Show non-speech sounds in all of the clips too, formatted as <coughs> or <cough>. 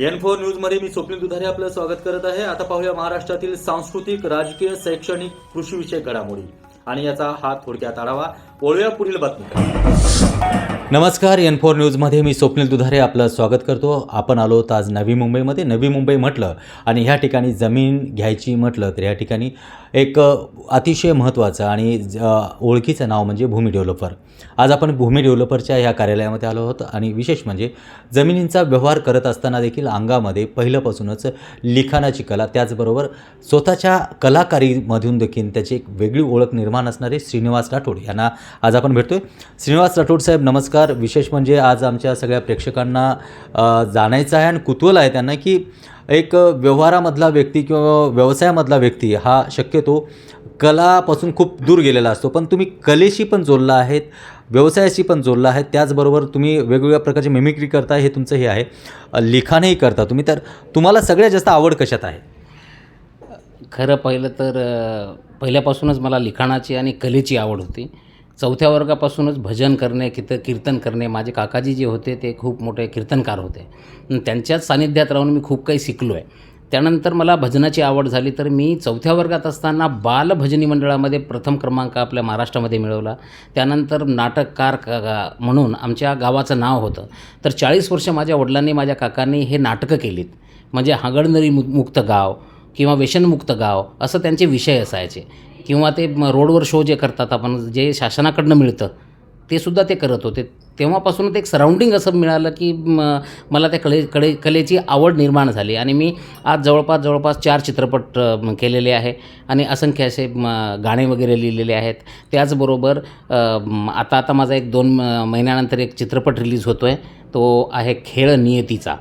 N four न्यूजमध्ये मी स्वप्नील दुधारे आपलं स्वागत करत आहे. आता पाहूया महाराष्ट्रातील सांस्कृतिक राजकीय शैक्षणिक कृषी विषयक घडामोडी. आणि याचा हा थोडक्यात आढावा. वळूया पुढील बातमी नमस्कार एन फोर न्यूजमध्ये मी स्वप्नील दुधारे आपलं स्वागत करतो. आपण आलो आज नवी मुंबईमध्ये. नवी मुंबई म्हटलं आणि ह्या ठिकाणी जमीन घ्यायची म्हटलं तर ह्या ठिकाणी एक अतिशय महत्त्वाचं आणि ज- ओळखीचं नाव म्हणजे भूमी डेव्हलपर. आज आपण भूमी डेव्हलपरच्या ह्या कार्यालयामध्ये आलो आहोत आणि विशेष म्हणजे जमिनींचा व्यवहार करत असताना देखील अंगामध्ये पहिल्यापासूनच लिखाणाची कला त्याचबरोबर स्वतःच्या कलाकारीमधून देखील त्याची एक वेगळी ओळख निर्माण असणारे श्रीनिवास राठोड यांना आज आपण भेटतोय. श्रीनिवास राठोड साहेब नमस्कार. विशेष म्हणजे आज आमच्या सगळ्या प्रेक्षकांना जाणायचं आहे आणि कुतूहल आहे त्यांना की एक व्यवहारामधला व्यक्ती किंवा व्यवसायामधला व्यक्ती हा शक्यतो कलापासून खूप दूर गेलेला असतो. पण तुम्ही कलेशी पण जोडला आहेत व्यवसायाशी पण जोडला आहे त्याचबरोबर तुम्ही वेगवेगळ्या प्रकारची मिमिक्री करता हे तुमचं हे आहे. लिखाणही करता तुम्ही. तर तुम्हाला सगळ्यात जास्त आवड कशात आहे? खरं पाहिलं तर पहिल्यापासूनच मला लिखाणाची आणि कलेची आवड होती. चौथ्या वर्गापासूनच भजन करणे कित कीर्तन करणे. माझे काकाजी जे होते ते खूप मोठे कीर्तनकार होते. त्यांच्याच सानिध्यात राहून मी खूप काही शिकलो आहे त्यानंतर मला भजनाची आवड झाली तर मी चौथ्या वर्गात असताना बालभजनी मंडळामध्ये प्रथम क्रमांक आपल्या महाराष्ट्रामध्ये मिळवला. त्यानंतर नाटककार का म्हणून आमच्या गावाचं नाव होतं. तर चाळीस वर्ष माझ्या वडिलांनी माझ्या काकांनी हे नाटकं केलीत. म्हणजे हागडनरी मु मुक्त गाव किंवा व्यसनमुक्त गाव असं त्यांचे विषय असायचे. किंवा ते रोडवर शो जे करतात आपण जे शासनाकडनं मिळतं ते सुद्धा ते करत होते. तेव्हापासून ते एक सराउंडिंग असं मिळालं की मला त्या कले कडे कलेची आवड निर्माण झाली. आणि मी आज जवळपास जवळपास चार चित्रपट केलेले आहे. आणि असंख्य असे गाणे वगैरे लिहिलेले आहेत. त्याचबरोबर आता आता माझा एक दोन म, महिन्यानंतर एक चित्रपट रिलीज होतो आहे तो आहे खेळ नियतीचा.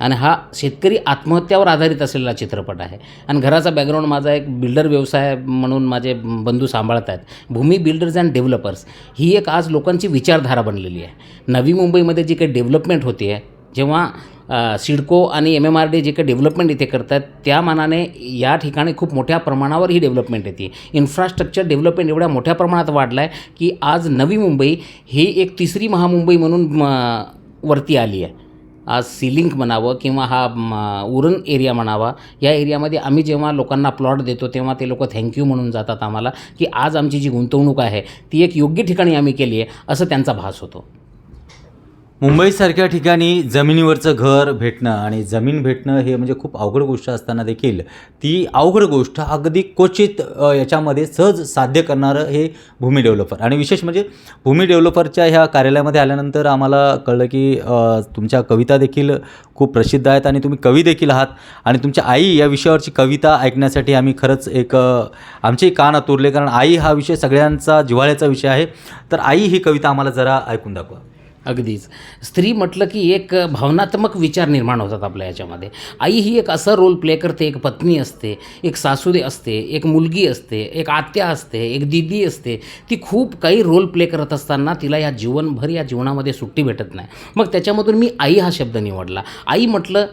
आणि हा शेतकरी आत्महत्यावर आधारित असलेला चित्रपट आहे. आणि घराचा बॅकग्राऊंड माझा एक बिल्डर व्यवसाय म्हणून माझे बंधू सांभाळत आहेत भूमी बिल्डर्स अँड डेव्हलपर्स ही एक आज लोकांची विचारधारा बनलेली आहे. नवी मुंबईमध्ये जी काही डेव्हलपमेंट होती आहे जेव्हा सिडको आणि M M R D J काही डेव्हलपमेंट इथे करतात त्या मानाने या ठिकाणी खूप मोठ्या प्रमाणावर ही डेव्हलपमेंट येते. इन्फ्रास्ट्रक्चर डेव्हलपमेंट एवढ्या मोठ्या प्रमाणात वाढला आहे की आज नवी मुंबई ही एक तिसरी महामुंबई म्हणून म, वरती आली आहे. आज सिलिंक म्हणावं किंवा हा उरण एरिया म्हणावा. या एरियामध्ये आम्ही जेव्हा लोकांना प्लॉट देतो तेव्हा ते लोक थँक्यू म्हणून जातात आम्हाला की आज आमची जी गुंतवणूक आहे ती एक योग्य ठिकाणी आम्ही केली आहे असं त्यांचा भास होतो. मुंबईसारख्या ठिकाणी जमिनीवरचं घर भेटणं आणि जमीन भेटणं हे म्हणजे खूप अवघड गोष्ट असताना देखील ती अवघड गोष्ट अगदी क्वचित याच्यामध्ये सहज साध्य करणारं हे भूमी डेव्हलपर. आणि विशेष म्हणजे भूमी डेव्हलपरच्या ह्या कार्यालयामध्ये आल्यानंतर आम्हाला कळलं की तुमच्या कविता देखील खूप प्रसिद्ध आहेत आणि तुम्ही कवी देखील आहात. आणि तुमच्या आई या विषयावरची कविता ऐकण्यासाठी आम्ही खरंच एक आमचे कान आतुरले कारण आई हा विषय सगळ्यांचा जिव्हाळ्याचा विषय आहे. तर आई ही कविता आम्हाला जरा ऐकून दाखवा. अगदीच. स्त्री म्हटलं की एक भावनात्मक विचार निर्माण होतात आपल्या याच्यामध्ये. आई ही एक असं रोल प्ले करते एक पत्नी असते एक सासूदे असते एक मुलगी असते एक आत्या असते एक दिदी असते. ती खूप काही रोल प्ले करत असताना तिला या जीवनभर या जीवनामध्ये सुट्टी भेटत नाही. मग त्याच्यामधून मी आई हा शब्द निवडला. आई म्हटलं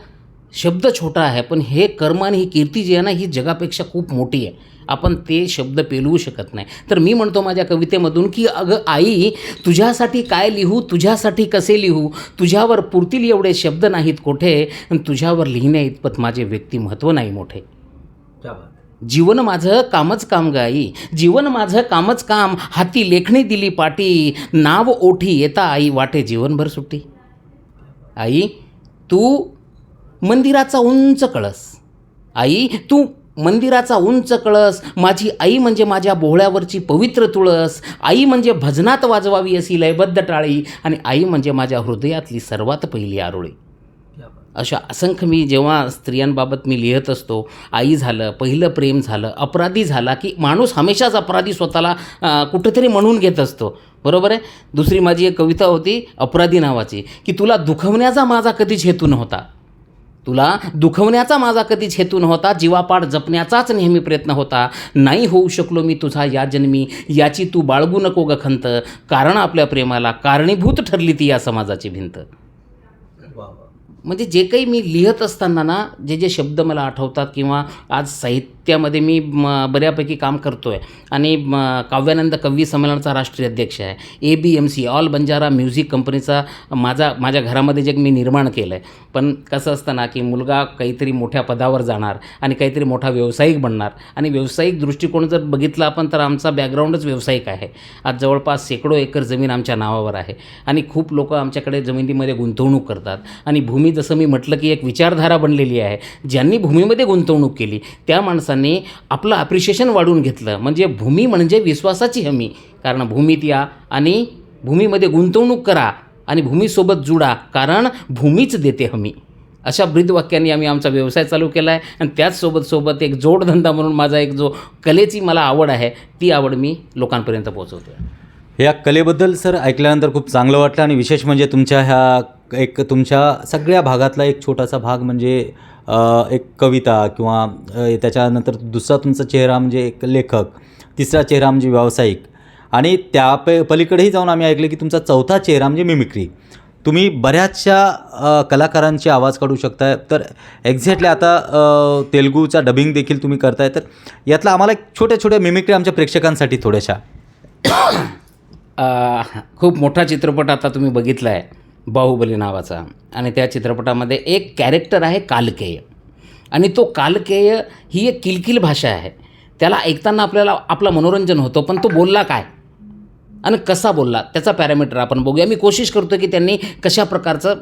शब्द छोटा आहे पण हे कर्म आणि ही कीर्ती जी आहे ना ही जगापेक्षा खूप मोठी आहे. आपण ते शब्द पेलवू शकत नाही. तर मी म्हणतो माझ्या कवितेमधून की अगं आई तुझ्यासाठी काय लिहू तुझ्यासाठी कसे लिहू? तुझ्यावर पुरतील एवढे शब्द नाहीत कोठे आणि तुझ्यावर लिहिण्या इतपत माझे व्यक्तिमत्व नाही मोठे. जीवन माझं कामच काम गाई जीवन माझं कामच काम. हाती लेखणी दिली पाटी. नाव ओठी येता आई. वाटे जीवनभर सुट्टी. आई तू मंदिराचा उंच कळस. आई तू मंदिराचा उंच कळस माझी आई म्हणजे माझ्या बोहळ्यावरची पवित्र तुळस आई म्हणजे भजनात वाजवावी अशी लयबद्ध टाळी आणि आई म्हणजे माझ्या हृदयातली सर्वात पहिली आरोळी. अशा असंख्य मी जेव्हा स्त्रियांबाबत मी लिहित असतो आई झालं पहिलं प्रेम झालं अपराधी झाला की माणूस हमेशाच अपराधी स्वतःला कुठेतरी म्हणून घेत असतो. बरोबर आहे? दुसरी माझी एक कविता होती अपराधी नावाची की तुला दुखवण्याचा माझा कधीच हेतू नव्हता. तुला दुखवण्याचा माझा कधीच हेतू नव्हता जीवापाड जपण्याचाच नेहमी प्रयत्न होता. नाही होऊ शकलो मी तुझा या जन्मी याची तू बाळगू नको ग खंत. कारण आपल्या प्रेमाला कारणीभूत ठरली ती या समाजाची भिंत. म्हणजे जे काही मी लिहित असताना ना जे जे शब्द मला आठवतात किंवा आज साहित्य त्यामध्ये मी म, बऱ्यापैकी काम करतो आहे आणि म, काव्यानंद कवी संमेलनाचा राष्ट्रीय अध्यक्ष आहे. A B M C all Banjara music कंपनीचा माझा माझ्या घरामध्ये जे मी निर्माण केलं आहे पण कसं असतं ना की मुलगा काहीतरी मोठ्या पदावर जाणार आणि काहीतरी मोठा व्यावसायिक बनणार. आणि व्यावसायिक दृष्टिकोन जर बघितला आपण तर आमचा बॅकग्राऊंडच व्यावसायिक आहे. आज जवळपास शेकडो एकर जमीन आमच्या नावावर आहे. आणि खूप लोक आमच्याकडे जमिनीमध्ये गुंतवणूक करतात. आणि भूमी जसं मी म्हटलं की एक विचारधारा बनलेली आहे. ज्यांनी भूमीमध्ये गुंतवणूक केली त्या माणसा आपलं अप्रिशिएशन वाढवून घेतलं. म्हणजे भूमी म्हणजे विश्वासाची हमी. कारण भूमीत या आणि भूमीमध्ये गुंतवणूक करा आणि भूमीसोबत जुडा. कारण भूमीच देते हमी. अशा ब्रीदवाक्याने आम्ही आमचा व्यवसाय चालू केला आहे आणि त्याचसोबत सोबत एक जोडधंदा म्हणून माझा एक जो कलेची मला आवड आहे ती आवड मी लोकांपर्यंत पोहोचवतो या कलेबद्दल सर ऐकल्यानंतर खूप चांगलं वाटलं. आणि विशेष म्हणजे तुमच्या ह्या एक तुमच्या सगळ्या भागातला एक छोटासा भाग म्हणजे एक कविता किंवा त्याच्यानंतर दुसरा तुमचा चेहरा म्हणजे एक लेखक तिसरा चेहरा म्हणजे व्यावसायिक. आणि त्या प पलीकडेही जाऊन आम्ही ऐकलं की तुमचा चौथा चेहरा म्हणजे मिमिक्री तुम्ही बऱ्याचशा कलाकारांचे आवाज काढू शकताय. तर एक्झॅक्टली आता तेलगूचा तेलुगूचा डबिंग देखील तुम्ही करताय. तर यातला आम्हाला एक छोट्या छोट्या मिमिक्री आमच्या प्रेक्षकांसाठी थोड्याशा. <coughs> खूप मोठा चित्रपट आता तुम्ही बघितला आहे बाहुबली नावाचा. आणि त्या चित्रपटामध्ये एक कॅरेक्टर आहे कालकेय. आणि तो कालकेय ही एक किलकिल भाषा आहे. त्याला ऐकताना आपल्याला आपलं मनोरंजन होतं पण तो बोलला काय? आणि कसा बोलला? त्याचा पॅरामीटर आपण बघूया. मी कोशिश करतो की त्यांनी कशा प्रकारचं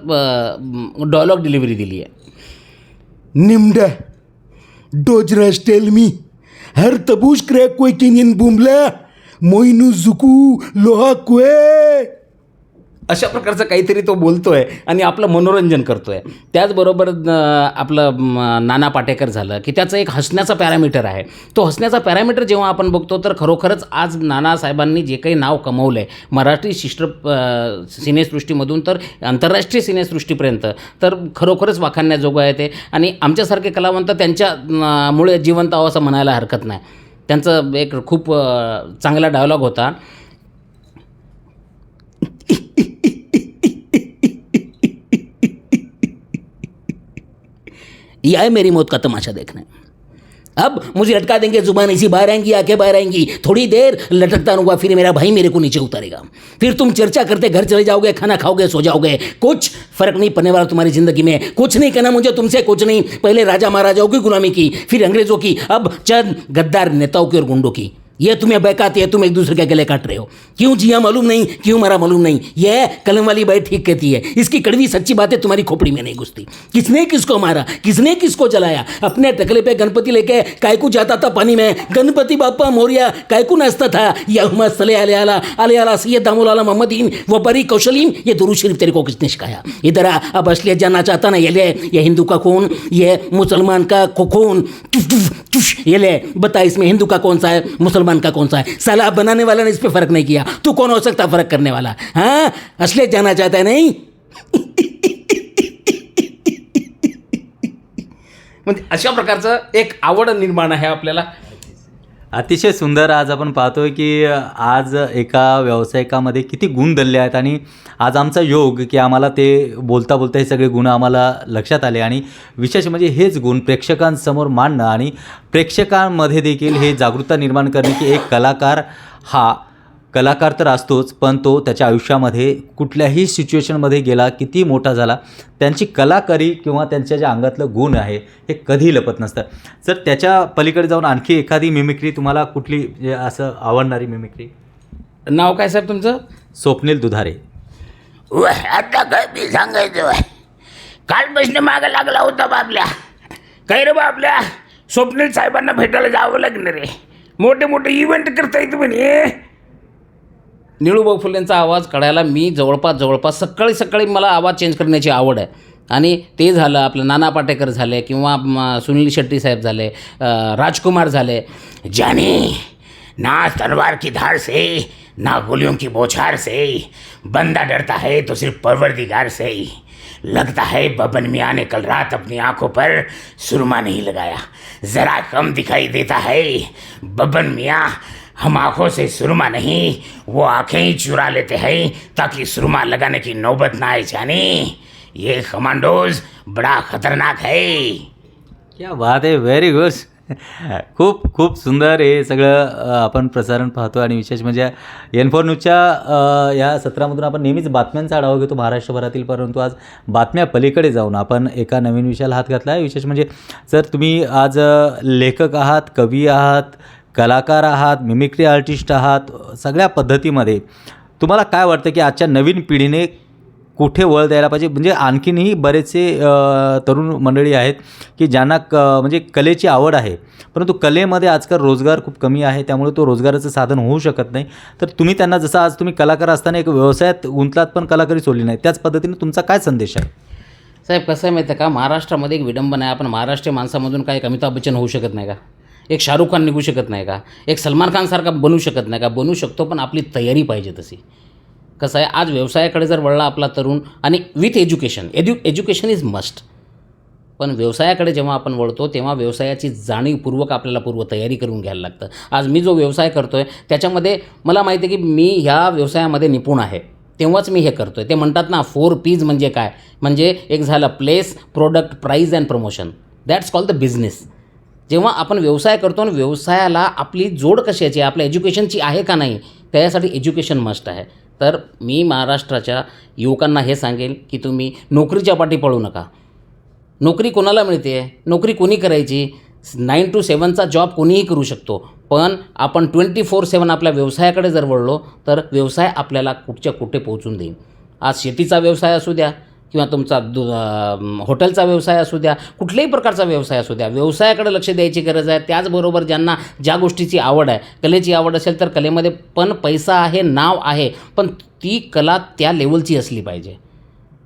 डॉलॉग डिलिव्हरी दिली आहे. निमड डोजरस टेल मी. हर तबूज क्रॅक crack किंग इन bumla. मोइनू झुकू लोहा कुए. अशा प्रकारचं काहीतरी तो बोलतो आहे आणि आपलं मनोरंजन करतो आहे त्याचबरोबर आपलं नाना पाटेकर झालं की त्याचं एक हसण्याचा पॅरामीटर आहे. तो हसण्याचा पॅरामीटर जेव्हा आपण बघतो तर खरोखरच आज नानासाहेबांनी जे काही नाव कमवलं आहे मराठी शिष्ट सिनेसृष्टीमधून तर आंतरराष्ट्रीय सिनेसृष्टीपर्यंत तर खरोखरच वाखाणण्याजोगं आहे ते. आणि आमच्यासारखे कलावंत त्यांच्या मुळे जिवंत आहो असं म्हणायला हरकत नाही. त्यांचं एक खूप चांगला डायलॉग होता. ये आए मेरी मौत का तमाशा देखने। अब मुझे लटका देंगे, ज़ुबान इसी बाहर आएँगी आके बाहर आएँगी। थोड़ी देर लटकता रहूँगा, फिर मेरा भाई मेरे को नीचे उतारेगा। फिर तुम चर्चा करते, घर चले जाओगे, खाना खाओगे, सो जाओगे। कुछ फ़र्क नहीं पड़ने वाला तुम्हारी ज़िंदगी में। कुछ नहीं कहना मुझे तुमसे, कुछ नहीं। पहले राजा महाराजाओं की गुलामी की, फिर अंग्रेज़ों की, अब चंद गद्दार नेताओं की और गुंडों की। ये तुम्हें बहकाती है, तुम एक दूसरे के गले काट रहे हो। क्यों जिया मालूम नहीं, क्यों मरा मालूम नहीं? ये कलम वाली बाई ठीक कहती है। इसकी कड़वी सच्ची बातें तुम्हारी खोपड़ी में नहीं घुसती। किसने किसको मारा, किसने किसको जलाया? अपने टकले पे गणपति लेके कायकू जाता था पानी में। गणपति बापा मोरिया, कायकू नाचता था। यह सले आले आला आले आला सैयद दामुल आला मोहम्मदीन वो बरी कौशलीम ये दुरू शरीफ तेरे को किसने सिखाया? इधर अब असलियत जानना चाहता ना, ये ले, ये हिंदू का खून, ये मुसलमान का खून ये ले, बता इसमें हिंदू का कौन सा है? मुसलमान का कौन सा है? साला बनाने वाला ने इस पर फर्क नहीं किया। तू कौन हो सकता फर्क करने वाला? हाँ? असले जाना चाहता है नहीं? <laughs> म्हणजे अशा प्रकारचं एक आवड निर्माण आहे आपल्याला. अतिशय सुंदर आज आपण पाहतोय की आज एका व्यावसायिकामध्ये किती गुण दलले आहेत आणि आज आमचा योग की आम्हाला ते बोलता बोलता हे सगळे गुण आम्हाला लक्षात आले आणि विशेष म्हणजे हेच गुण प्रेक्षकांसमोर मांडणं आणि प्रेक्षकांमध्ये देखील हे जागरूकता निर्माण करणे की एक कलाकार हा कलाकार तर असतोच पण तो त्याच्या आयुष्यामध्ये कुठल्याही सिच्युएशनमध्ये गेला किती मोठा झाला त्यांची कलाकारी किंवा त्यांच्या ज्या अंगातलं गुण आहे हे कधी लपत नसतं. जर त्याच्या पलीकडे जाऊन आणखी एखादी मिमिक्री तुम्हाला कुठली असं आवडणारी मिमिक्री नाव काय साहेब तुमचं? स्वप्नील दुधारे. आता काय मी सांगायचं. कालपासून मागं लागला होता बाबल्या. काय रे बाबल्या? स्वप्नील साहेबांना भेटायला जावं लागणार रे मोठे मोठे इव्हेंट करता येतं म्हणे. निळूभाऊ फुलेंचा आवाज काढायला मी जवळपास जवळपास सकाळी सकाळी मला आवाज चेंज करण्याची आवड आहे. आणि ते झालं आपलं नाना पाटेकर झाले किंवा सुनील शेट्टी साहेब झाले राजकुमार झाले. ज्याने ना तलवार की धार से ना गोलियों की बौछार से बंदा डरता है तो सिर्फ परवरदिगार से ही लगता है बबन मियाँ ने कल रात अपनी आंखों पर सुरमा नहीं लगाया। जरा कम दिखाई देता है बबन मियाँ हम आंखों से सुरमा नहीं वो आंखें ही चुरा लेते हैं ताकि सुरमा लगाने की नौबत ना आए जाने। ये कमांडोज बड़ा खतरनाक है। क्या बात आहे व्हेरी गुड खूप खूप सुंदर हे सगळं आपण प्रसारण पाहतो आणि विशेष म्हणजे एन फोर न्यूजच्या या सत्रामधून आपण नेहमीच बातम्यांचा आढावा घेतो महाराष्ट्रभरातील परंतु आज बातम्या पलीकडे जाऊन आपण एका नवीन विषयाला हात घातला आहे. विशेष म्हणजे जर तुम्ही आज लेखक आहात कवी आहात कलाकार आहात मिमिक्री आर्टिस्ट आहात सगळ्या पद्धतीमध्ये तुम्हाला काय वाटतं की आजच्या नवीन पिढीने कुठे वळ द्यायला पाहिजे? म्हणजे आणखीनही बरेचसे तरुण मंडळी आहेत की ज्यांना क म्हणजे कलेची आवड आहे. परंतु कलेमध्ये आजकाल रोजगार खूप कमी आहे त्यामुळे तो रोजगाराचं साधन होऊ शकत नाही. तर तुम्ही त्यांना जसं आज तुम्ही कलाकार असताना एक व्यवसायात गुंतलात पण कलाकारी सोडली नाही. त्याच पद्धतीने तुमचा काय संदेश आहे? साहेब कसं आहे माहिती आहे का? महाराष्ट्रामध्ये एक विडंबना आहे. आपण महाराष्ट्रीय माणसामधून काय एक अमिताभ बच्चन होऊ शकत नाही का? एक शाहरुख खान निघू शकत नाही का? एक सलमान खानसारखा बनू शकत नाही का? बनू शकतो पण आपली तयारी पाहिजे तशी. कसं आहे आज व्यवसायाकडे जर वळला आपला तरुण आणि with education edu education is must पण व्यवसायाकडे जेव्हा आपण वळतो तेव्हा व्यवसायाची जाणीवपूर्वक आपल्याला पूर्वतयारी करून घ्यायला लागतं. आज मी जो व्यवसाय करतो आहे त्याच्यामध्ये मला माहिती आहे की मी ह्या व्यवसायामध्ये निपुण आहे. तेव्हाच मी हे करतो आहे ते म्हणतात ना फोर पीज म्हणजे काय? म्हणजे एक झालं place product price and promotion that's call the business जेव्हा आपण व्यवसाय करतो आणि व्यवसायाला आपली जोड कशाची आहे आपल्या एज्युकेशनची आहे का नाही त्याच्यासाठी एज्युकेशन मस्ट आहे. तर मी महाराष्ट्राच्या युवकांना हे सांगेल की तुम्ही नोकरीच्या पाठी पळू नका. नोकरी कोणाला मिळते? नोकरी कोणी करायची? नाईन टू सेवनचा जॉब कोणीही करू शकतो. पण आपण ट्वेंटी फोर सेवन आपल्या व्यवसायाकडे जर वळलो तर व्यवसाय आपल्याला कुठच्या कुठे पोहोचून देईल. आज शेतीचा व्यवसाय असू द्या किंवा तुमचा दु हॉटेलचा व्यवसाय असू द्या कुठल्याही प्रकारचा व्यवसाय असू द्या व्यवसायाकडे लक्ष द्यायची गरज आहे. त्याचबरोबर ज्यांना ज्या गोष्टीची आवड आहे कलेची आवड असेल तर कलेमध्ये पण पैसा आहे नाव आहे पण ती कला त्या लेवलची असली पाहिजे.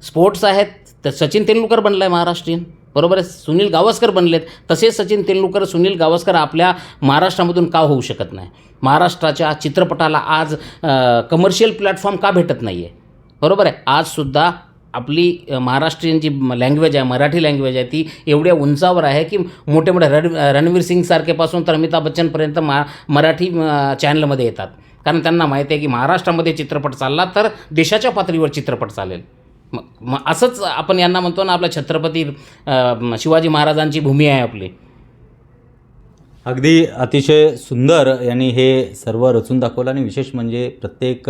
स्पोर्ट्स आहेत तर सचिन तेंडुलकर बनला आहे महाराष्ट्रीयन. बरोबर आहे? सुनील गावस्कर बनलेत तसेच सचिन तेंडुलकर सुनील गावस्कर आपल्या महाराष्ट्रामधून का होऊ शकत नाही? महाराष्ट्राच्या चित्रपटाला आज कमर्शियल प्लॅटफॉर्म का भेटत नाही आहे बरोबर आहे? आजसुद्धा आपली महाराष्ट्रीयन जी लँग्वेज आहे मराठी लँग्वेज आहे ती एवढ्या उंचावर आहे की मोठे मोठे रण रणवीर सिंगसारखेपासून तर अमिताभ बच्चनपर्यंत मा मराठी चॅनलमध्ये येतात. कारण त्यांना माहिती आहे की महाराष्ट्रामध्ये चित्रपट चालला तर देशाच्या पातळीवर चित्रपट चालेल. मग मग असंच आपण यांना म्हणतो ना आपल्या छत्रपती शिवाजी महाराजांची भूमी आहे आपली. अगदी अतिशय सुंदर यांनी हे सर्व रचून दाखवलं आणि विशेष म्हणजे प्रत्येक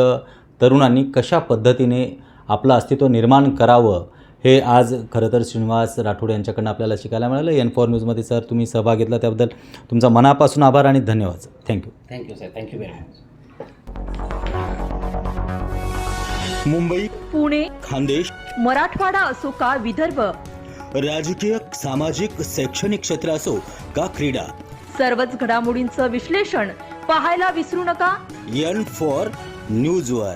तरुणांनी कशा पद्धतीने आपलं अस्तित्व निर्माण करावं हे आज खरं तर श्रीनिवास राठोड यांच्याकडनं आपल्याला शिकायला मिळालं. एन फॉर न्यूजमध्ये सर तुम्ही सहभाग घेतला त्याबद्दल तुमचा मनापासून आभार आणि धन्यवाद. Thank you thank you sir thank you very much Mumbai Pune Khandesh Marathwada असो का विदर्भ? राजकीय सामाजिक शैक्षणिक क्षेत्र असो का क्रीडा? सर्वच घडामोडींचं विश्लेषण पाहायला विसरू नका. एन फॉर न्यूजवर.